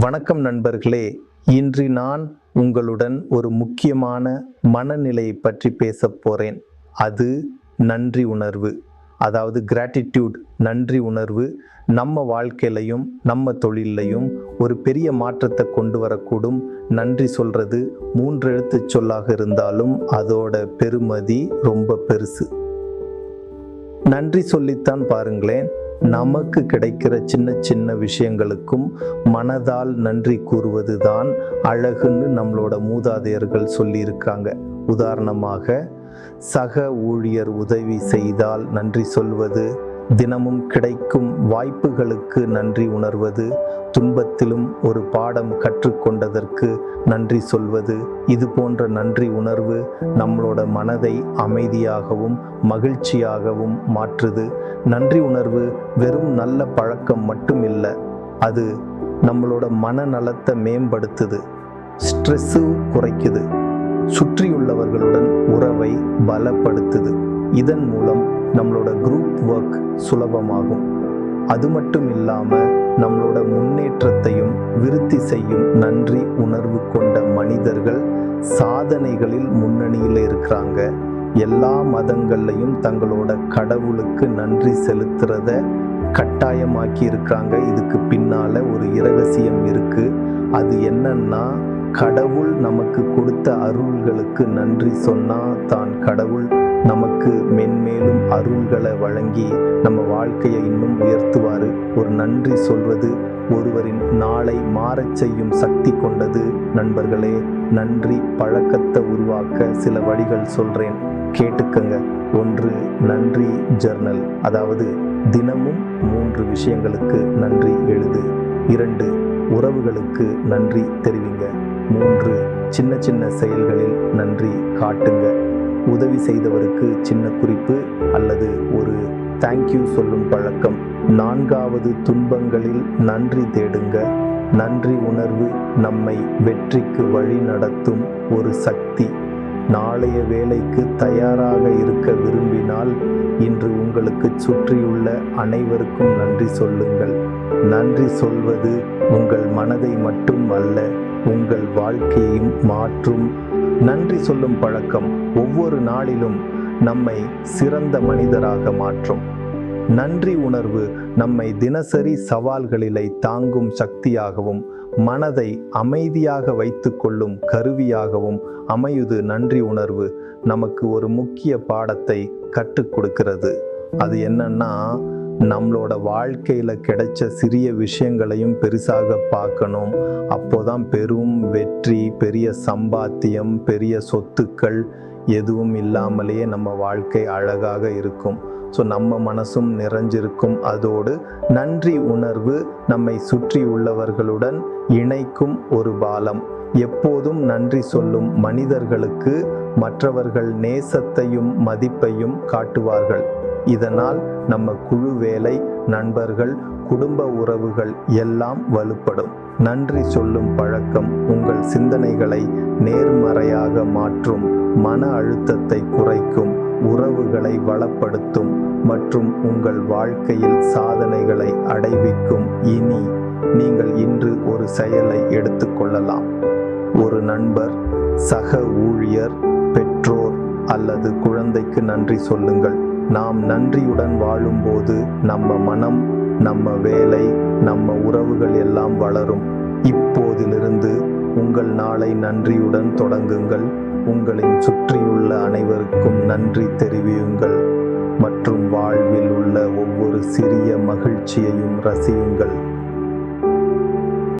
வணக்கம் நண்பர்களே. இன்று நான் உங்களுடன் ஒரு முக்கியமான மனநிலையை பற்றி பேசப் போகிறேன் அது நன்றி உணர்வு. அதாவது கிராட்டிடியூட் நன்றி உணர்வு நம்ம வாழ்க்கையிலையும் நம்ம தொழிலையும் ஒரு பெரிய மாற்றத்தை கொண்டு வரக்கூடும். நன்றி சொல்கிறது மூன்று எழுத்து சொல்லாக இருந்தாலும் அதோட பெருமதி ரொம்ப பெருசு. நன்றி சொல்லித்தான் பாருங்களேன். நமக்கு கிடைக்கிற சின்ன சின்ன விஷயங்களுக்கும் மனதால் நன்றி கூறுவது தான் அழகுன்னு நம்மளோட மூதாதையர்கள் சொல்லியிருக்காங்க. உதாரணமாக சக ஊழியர் உதவி செய்தால் நன்றி சொல்வது தினமும் கிடைக்கும் வாய்ப்புகளுக்கு நன்றி உணர்வது துன்பத்திலும் ஒரு பாடம் கற்றுக்கொண்டதற்கு நன்றி சொல்வது. இது போன்ற நன்றி உணர்வு நம்மளோட மனதை அமைதியாகவும் மகிழ்ச்சியாகவும் மாற்றுது. நன்றி உணர்வு வெறும் நல்ல பழக்கம் மட்டும் இல்லை அது நம்மளோட மனநலத்தை மேம்படுத்துது. ஸ்ட்ரெஸ்ஸு குறைக்குது. சுற்றியுள்ளவர்களுடன் உறவை பலப்படுத்துது. இதன் மூலம் நம்மளோட குரூப் ஒர்க் சுலபமாகும். அது மட்டும் இல்லாமல் நம்மளோட முன்னேற்றத்தையும் விருத்தி செய்யும் நன்றி உணர்வு கொண்ட மனிதர்கள் சாதனைகளில் முன்னணியில் இருக்கிறாங்க. எல்லா மதங்கள்லையும் தங்களோட கடவுளுக்கு நன்றி செலுத்துறத கட்டாயமாக்கி இருக்காங்க இதுக்கு பின்னால ஒரு இரகசியம் இருக்கு. அது என்னன்னா கடவுள் நமக்கு கொடுத்த அருள்களுக்கு நன்றி சொன்னா தான் கடவுள் நமக்கு மென்மேலும் அருள்களை வழங்கி நம்ம வாழ்க்கையை இன்னும் உயர்த்துவார். ஒரு நன்றி சொல்வது ஒருவரின் நாளை மாறச் செய்யும் சக்தி கொண்டது. நண்பர்களே நன்றி பழக்கத்தை உருவாக்க சில வழிகள் சொல்கிறேன் கேட்டுக்கங்க. ஒன்று நன்றி ஜர்னல். அதாவது தினமும் மூன்று விஷயங்களுக்கு நன்றி எழுது. இரண்டு உறவுகளுக்கு நன்றி தெரிவிங்க. மூன்று சின்ன சின்ன செயல்களில் நன்றி காட்டுங்க. உதவி செய்தவருக்கு சின்ன குறிப்பு அல்லது ஒரு தேங்க்யூ சொல்லும் பழக்கம். நான்காவது துன்பங்களில் நன்றி தேடுங்க. நன்றி உணர்வு நம்மை வெற்றிக்கு வழி நடத்தும் ஒரு சக்தி. நாளைய வேலைக்கு தயாராக இருக்க விரும்பினால் இன்று உங்களுக்கு சுற்றியுள்ள அனைவருக்கும் நன்றி சொல்லுங்கள். நன்றி சொல்வது உங்கள் மனதை மட்டும் அல்ல உங்கள் வாழ்க்கையையும் மாற்றும். நன்றி சொல்லும் பழக்கம் ஒவ்வொரு நாளிலும் நம்மை சிறந்த மனிதராக மாற்றும். நன்றி உணர்வு நம்மை தினசரி சவால்களிலை தாங்கும் சக்தியாகவும் மனதை அமைதியாக வைத்துக்கொள்ளும் கருவியாகவும் அமையுது நன்றி உணர்வு. நமக்கு ஒரு முக்கிய பாடத்தை கற்றுக் கொடுக்கிறது. அது என்னன்னா நம்மளோட வாழ்க்கையில் கிடைச்ச சிறிய விஷயங்களையும் பெருசாக பார்க்கணும். அப்போதான் பெரும் வெற்றி பெரிய சம்பாத்தியம் பெரிய சொத்துக்கள் எதுவும் இல்லாமலேயே நம்ம வாழ்க்கை அழகாக இருக்கும். ஸோ நம்ம மனசும் நிறைஞ்சிருக்கும். அதோடு நன்றி உணர்வு நம்மை சுற்றி உள்ளவர்களுடன் இணைக்கும் ஒரு பாலம். எப்போதும் நன்றி சொல்லும் மனிதர்களுக்கு மற்றவர்கள் நேசத்தையும் மதிப்பையும் காட்டுவார்கள். இதனால் நம்ம குழு வேலை நண்பர்கள் குடும்ப உறவுகள் எல்லாம் வலுப்படும். நன்றி சொல்லும் பழக்கம் உங்கள் சிந்தனைகளை நேர்மறையாக மாற்றும் மன அழுத்தத்தை குறைக்கும் உறவுகளை வளப்படுத்தும் மற்றும் உங்கள் வாழ்க்கையில் சாதனைகளை அடைவிக்கும். இனி நீங்கள் இன்று ஒரு செயலை எடுத்துக்கொள்ளலாம் ஒரு நண்பர் சக ஊழியர் பெற்றோர் அல்லது குழந்தைக்கு நன்றி சொல்லுங்கள். நாம் நன்றியுடன் வாழும்போது நம்ம மனம் நம்ம வேலை நம்ம உறவுகள் எல்லாம் வளரும். இப்போதிலிருந்து உங்கள் நாளை நன்றியுடன் தொடங்குங்கள். உங்களின் சுற்றியுள்ள அனைவருக்கும் நன்றி தெரிவியுங்கள். மற்றும் வாழ்வில் உள்ள ஒவ்வொரு சிறிய மகிழ்ச்சியையும் ரசியுங்கள்.